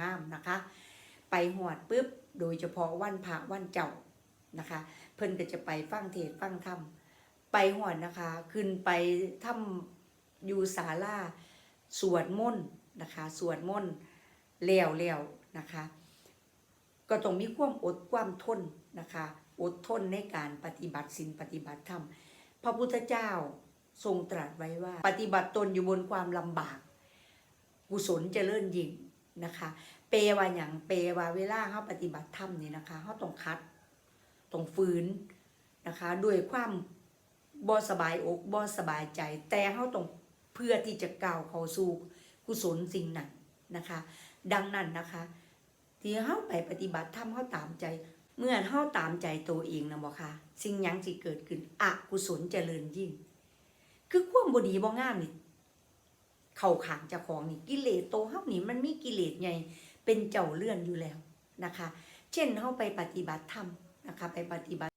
งามนะคะ ไปหอดปุ๊บโดยเฉพาะวันพระวันเจ้านะคะ เพิ่นก็จะไปฟังเทศฟังธรรมไปหอดนะคะ ขึ้นไปทำอยู่ศาลาสวดมนต์นะคะสวดมนต์แล้วแล้วนะคะ ก็ต้องมีความอดความทนนะคะ อดทนในการปฏิบัติศีลปฏิบัติธรรมพระพุทธเจ้าทรงตรัสไว้ว่า ปฏิบัติตนอยู่บนความลำบาก กุศลเจริญยิ่ง นะคะ เปว่าอย่างเปว่าเวลาเขาปฏิบัติธรรมนี่นะคะเขาต้องคัดต้องฝืนนะคะด้วยความบ่สบายอกบ่สบายใจ แต่เขาต้องเพื่อที่จะก้าวเข้าสู่กุศลสิ่งนั้นนะคะ ดังนั้นนะคะที่เฮาไปปฏิบัติธรรมเฮาตามใจ เมื่อเฮาตามใจตัวเองนะบ่คะสิ่งยังสิเกิดขึ้นอกุศลเจริญยิ่ง คือความบดีบ่งามนี่ เขาขางเจ้าของนี่กิเลสโตวเฮานี่มันมีกิเลสใหญ่เป็นเจ้าเลื่อนอยู่แล้วนะคะ เช่นเฮาไปปฏิบัติธรรมนะคะไปปฏิบัติ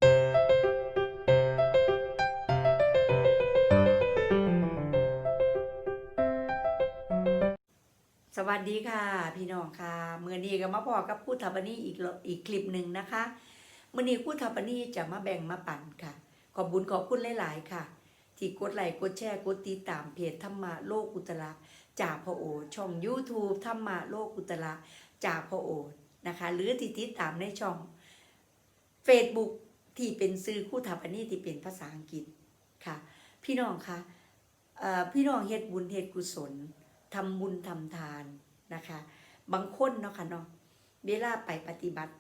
สวัสดีค่ะพี่น้องค่ะเมื่อนี้ก็มาพอกับผู้ทัปนีอีกอีกคลิปหนึ่งนะคะเมื่อนี้ผู้ทัปนีจะมาแบ่งมาปั่นค่ะ ขอบบุญขอบคุณหลาย ๆ ค่ะ ที่กดไลค์กดแชร์กดติดตามเพจธรรมะโลกอุตระจากพระโอช่อง YouTube ธรรมะโลกอุตระจากพระโอนะคะ หรือที่ติดตามในช่อง Facebook ที่เป็นซื้อคู่ทัปนีที่เป็นภาษาอังกฤษค่ะ พี่น้องคะพี่น้องเฮ็ดบุญเฮ็ดกุศลทำบุญทำทานนะคะ บางคนเนาะค่ะเนาะเวลาไปปฏิบัติ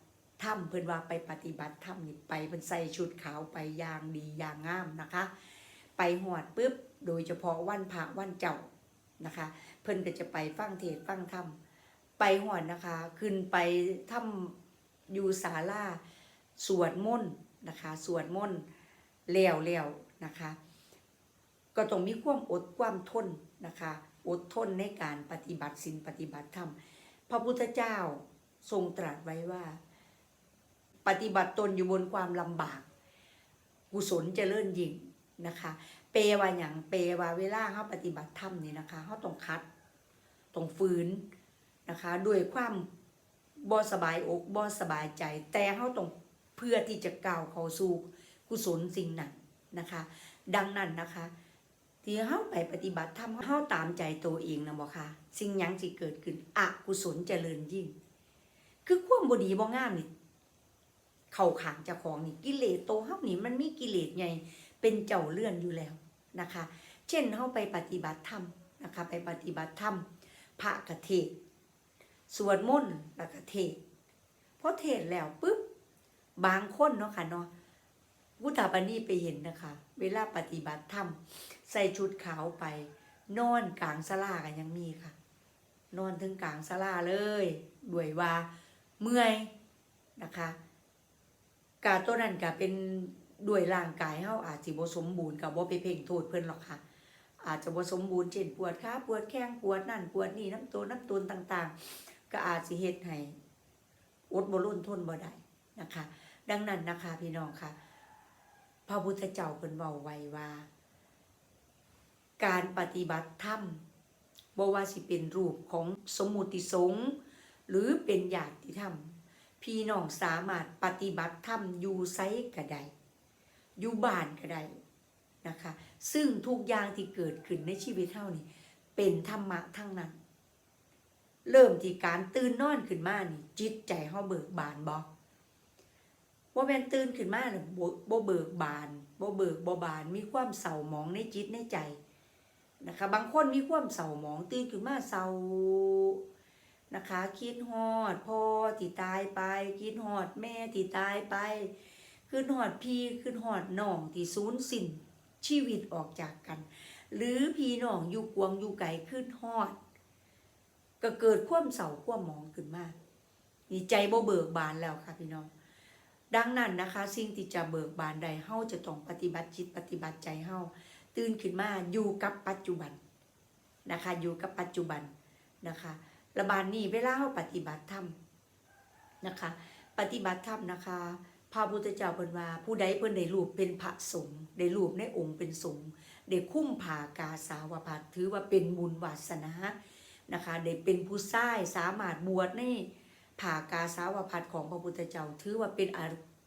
ธรรมเพิ่นว่าไปปฏิบัติธรรมนี่ไปเพิ่นใส่ชุดขาวไปอย่างดีอย่างงามนะคะ ไปหอดปุ๊บโดยเฉพาะวันพระวันเจ้านะคะ เพิ่นก็จะไปฟังเทศฟังธรรมไปหอดนะคะ ขึ้นไปทำอยู่ศาลาสวดมนต์นะคะสวดมนต์แล้วแล้วนะคะ ก็ต้องมีความอดความทนนะคะ อดทนในการปฏิบัติศีลปฏิบัติธรรม พระพุทธเจ้าทรงตรัสไว้ว่า ปฏิบัติตนอยู่บนความลำบาก กุศลเจริญยิ่ง นะคะ เปว่าอย่างเปว่าเวลาเขาปฏิบัติธรรมนี่นะคะเขาต้องคัดต้องฝืนนะคะด้วยความบ่สบายอกบ่สบายใจ แต่เขาต้องเพื่อที่จะก้าวเข้าสู่กุศลสิ่งนั้นนะคะ ดังนั้นนะคะที่เฮาไปปฏิบัติธรรมเฮาตามใจตัวเองนะบ่ค่ะ สิ่งยังสิเกิดขึ้นอกุศลเจริญยิ่ง คือความบดีบ่งามนี่เข้าขางจ้าของนี่กิเลสโตเฮานี่มันมีกิเลสใหญ่ เป็นเจ้าเลื่อนอยู่แล้วนะคะ เช่นเฮาไปปฏิบัติธรรมนะคะไปปฏิบัติธรรมพระกะเทศสวดมนต์แล้วก็เทศน์พอเทศน์แล้วปุ๊บบางคนเนาะค่ะเนาะวุฒาปนีไปเห็นนะคะ เวลาปฏิบัติธรรมใส่ชุดขาวไป นอนกลางสลากันยังมีค่ะ นอนถึงกลางสลาเลยด้วยว่าเมื่อยนะคะกาตัวนั้นก็เป็น ด้วยร่างกายเฮาอาจสิบ่สมบูรณ์กับบ่ไปเพ่งโทษเพิ่นหรอกค่ะ อาจจะบ่สมบูรณ์เช่นปวดขาปวดแข้งปวดนั่นปวดนี่น้ำตัวน้ำตนต่างๆ ก็อาจสิเฮ็ดให้อดบ่ล้นทนบ่ได้นะคะ ดังนั้นนะคะพี่น้องค่ะ พระพุทธเจ้าเพิ่นเว้าไว้ว่า การปฏิบัติธรรมบ่ว่าสิเป็นรูปของสมมุติสงฆ์หรือเป็นญาติธรรม พี่น้องสามารถปฏิบัติธรรมอยู่ไสก็ได อยู่บ้านก็ได้นะคะ ซึ่งทุกอย่างที่เกิดขึ้นในชีวิตเท่านี้ เป็นธรรมะทั้งนั้น เริ่มที่การตื่นนอนขึ้นมานี่จิตใจเฮาเบิกบานบ่ว่าแม่นตื่นขึ้นมาเนี่ยบ่บ่เบิกบานบ่เบิกบ่บานมีความเศร้าหมองในจิตในใจนะคะบางคนมีความเศร้าหมองตื่นขึ้นมาเศร้านะคะ คิดฮอดพ่อที่ตายไป คิดฮอดแม่ที่ตายไป คิดฮอดพี่คิดฮอดน้องที่สูญสิ้นชีวิตออกจากกัน หรือพี่น้องอยู่กวงอยู่ไกลคิดฮอด ก็เกิดความเศร้าความหมองขึ้นมานี่ใจบ่เบิกบานแล้วค่ะพี่น้อง ดังนั้นนะคะ สิ่งที่จะเบิกบานใดเฮาจะต้องปฏิบัติจิตปฏิบัติใจเฮาตื่นขึ้นมาอยู่กับปัจจุบันนะคะ อยู่กับปัจจุบันนะคะระบานนี้เวลาเราปฏิบัติธรรมนะคะ ปฏิบัติธรรมนะคะ พระพุทธเจ้าเพิ่นว่า ผู้ใดเพิ่นได้รูปเป็นพระสงฆ์ได้รูปในองค์เป็นสงฆ์ได้คุ้มผากาสาวพัดถือว่าเป็นบุญวาสนานะคะได้เป็นผู้ชายสามารถบวชในผ่ากาสาวพัดของพระพุทธเจ้าถือว่าเป็น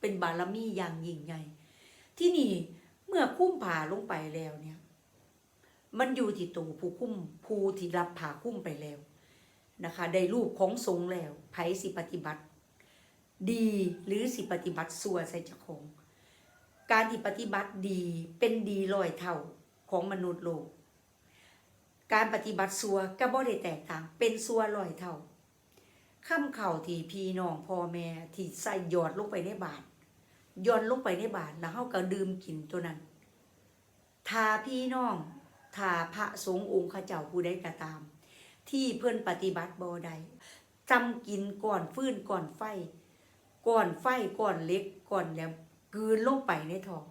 เป็นบารมีอย่างยิ่งใหญ่ ที่นี่เมื่อคุ้มผ่าลงไปแล้วเนี่ยมันอยู่ที่ตัวผู้คุ้มผู้ที่รับผ่าคุ้มไปแล้วนะคะได้รูปของสงฆ์แล้วไผสิปฏิบัติ ดีหรือสิปฏิบัติสัวใส่เจ้าของ การที่ปฏิบัติดีเป็นดีลอยเท่าของมนุษย์โลก การปฏิบัติสัวก็บ่ได้แตกต่าง เป็นสัวลอยเท่าข้ามเข่าที่พี่น้องพ่อแม่ที่ใส่หยอดลงไปในบาตรย้อนลงไปในบาตรแล้วเฮาก็ดื่มกินตัวนั้นถ้าพี่น้องถ้าพระสงฆ์องค์ข้าเจ้าผู้ใดก็ตาม ที่เพิ่อนปฏิบัติบ่ได้จำกินก่อนฟื้นก่อนไฟ ก่อนไฟก่อนเล็กก่อนแหลมกืนลงไปในท้อง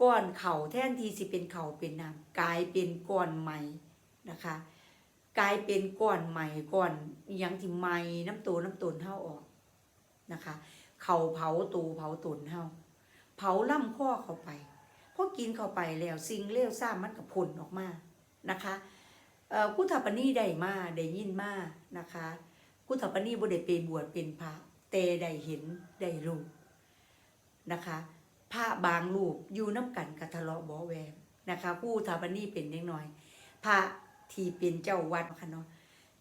ก้อนเข่าแทนที่สิเป็นเข่าเป็นน้ำกลายเป็นก้อนใหม่นะคะ กลายเป็นก้อนใหม่ก้อนอยังที่ใหม่น้ำตัวน้ำตนเท่าออกนะคะ เข่าเผาตูเผาตนเท่าเผาล่ำข้อเข้าไปพอกินเข้าไปแล้วสิ่งเลวซ่ามันกับผลออกมานะคะกุฏปนีได้มาได้ยินมานะคะกุฏปนีบ่ได้ไปบวชเป็นพระ ได้เห็นได้รู้นะคะพระบางรูปอยู่น้ำกันกับทะเลาะบาะแวงนะคะผู้ทาปนีเป็นเล็กน้อย พระที่เป็นเจ้าวัดค่ะเนาะ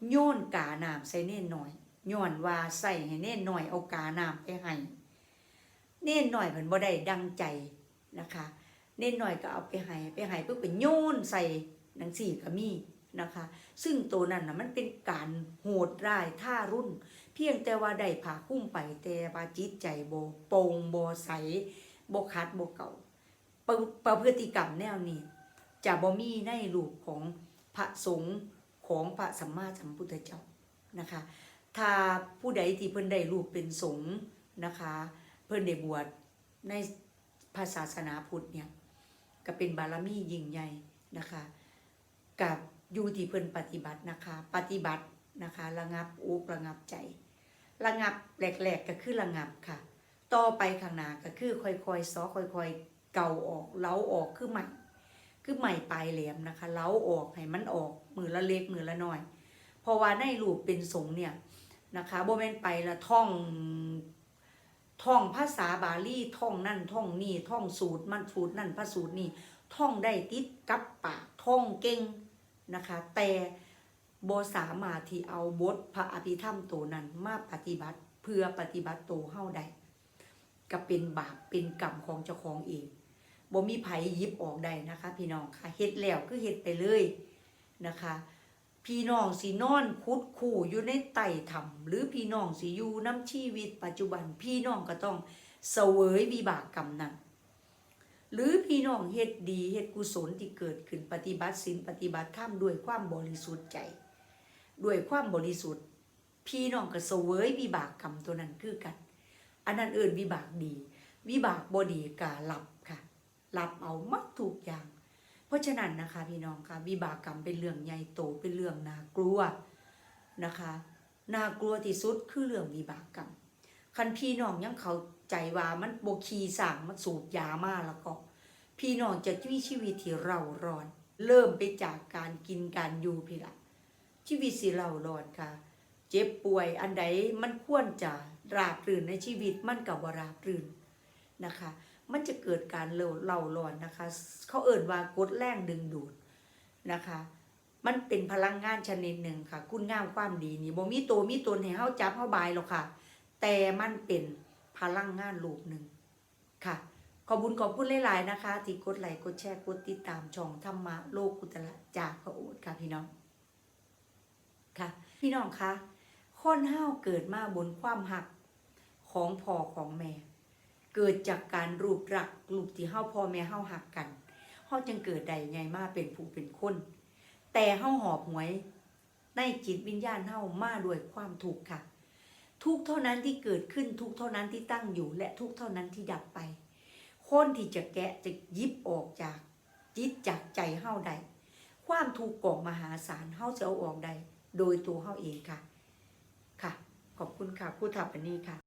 โยนกาหน้ำใส่เน่นหน่อยย้อนว่าใส่ให้เน่นหน่อยเอากาหน้ำไปให้เน่นหน่อยเพิ่นบ่ได้ดังใจนะคะ เน่นหน่อยก็เอาไปให้ไปให้เพื่อไปโยนใส่หนังสี่ก็มี นะคะ ซึ่งตัวนั้นนะมันเป็นการโหดร้ายท่ารุ่น เพียงแต่ว่าได้ผ่าคุ้มไปแต่ว่าจิตใจโบโป่งโบใสโบคัดโบเก่าประประพฤติกรรมแนวนี้จะบ่มีในรูปของพระสงฆ์ของพระสัมมาสัมพุทธเจ้านะคะ ถ้าผู้ใดที่เพิ่นได้รูปเป็นสงฆ์นะคะ เพิ่นได้บวชในพระศาสนาพุทธเนี่ยก็เป็นบารมียิ่งใหญ่นะคะ กับ อยู่ที่เพิ่นปฏิบัตินะคะ ปฏิบัตินะคะ ระงับอุกระงับใจ ระงับแหลกๆก็คือระงับค่ะ ต่อไปข้างหน้าก็คือค่อยๆซอค่อยๆเกาออกเล้าออกคือใหม่ คือใหม่ปลายแหลมนะคะเล้าออกให้มันออกมือละเล็กมือละน้อย เพราะว่าในรูปเป็นสงเนี่ยนะคะโบแมนไปละท่องท่องภาษาบาลีท่องนั่นท่องนี่ท่องสูตรมันสูตรนั่นพระสูตรนี่ท่องได้ติดกับปากท่องเก่ง นะคะ แต่โบสามารถที่เอาบทพระอภิธรรมตัวนั้นมาปฏิบัติเพื่อปฏิบัติตัวเฮาได้ก็เป็นบาปเป็นกรรมของเจ้าของเองบ่มีไผยิบออกได้นะคะ พี่น้องค่ะเฮ็ดแล้วคือเฮ็ดไปเลยนะคะ พี่น้องสินอนคุดคู่อยู่ในไต่ถ้ำหรือพี่น้องสิอยู่น้ำชีวิตปัจจุบัน พี่น้องก็ต้องเสวยวิบากกรรมนั้น หรือพี่น้องเฮ็ดดีเฮ็ดกุศลที่เกิดขึ้นปฏิบัติศีลปฏิบัติธรรมด้วยความบริสุทธิ์ใจ ด้วยความบริสุทธิ์ พี่น้องก็เสวยวิบากกรรมตัวนั้นคือกัน อันนั้นเอิ้นวิบากดี วิบากบ่ดีก็รับค่ะรับเอามัดทุกอย่าง เพราะฉะนั้นนะคะ พี่น้องค่ะวิบากกรรมเป็นเรื่องใหญ่โตเป็นเรื่องน่ากลัวนะคะน่ากลัวที่สุดคือเรื่องวิบากกรรมคันพี่น้องยังเขา ใจว่ามันโบคีสั่งมันสูบยามากแล้วก็ พี่น้องจะมีชีวิตที่เราร้อน เริ่มไปจากการกินการอยู่พี่ละชีวิตสิเราร้อนค่ะ เจ็บป่วยอันใดมันควรจะราบรื่นในชีวิตมันกับวราบรื่นนะคะ มันจะเกิดการเล่าเล่าร้อนนะคะ เขาเอ่นว่ากดแรงดึงดูดนะคะมันเป็นพลังงานชนิดหนึ่งค่ะ คุณงามความดีนี่บ่มีตัวมีตนให้เฮาจับเฮาบายหรอกค่ะ แต่มันเป็น พลังงานรูปหนึ่งค่ะ ขอบุญขอบคุณหลาย ๆ นะคะ ที่กดไลค์กดแชร์กดติดตามช่องธรรมะโลกกุตละจากพระโอษฐ์ค่ะพี่น้องค่ะ พี่น้องคะคนห้าวเกิดมาบนความหักของพ่อของแม่ เกิดจากการรูปรักรูปที่เฮาพ่อแม่เฮาหักกันเฮาจึงเกิดได้ไงมาเป็นผู้เป็นคน แต่เฮาหอบหวยในจิตวิญญาณเฮามาด้วยความทุกค่ะ ทุกเท่านั้นที่เกิดขึ้นทุกเท่านั้นที่ตั้งอยู่ และทุกเท่านั้นที่ดับไป คนที่จะแกะจะยิบออกจากจิตจากใจเฮาใด ความทุกข์กองมหาศาลเฮาจะเอาออกใด โดยตัวเฮาเองค่ะ ค่ะ ขอบคุณค่ะผู้ทำอันนี้ค่ะ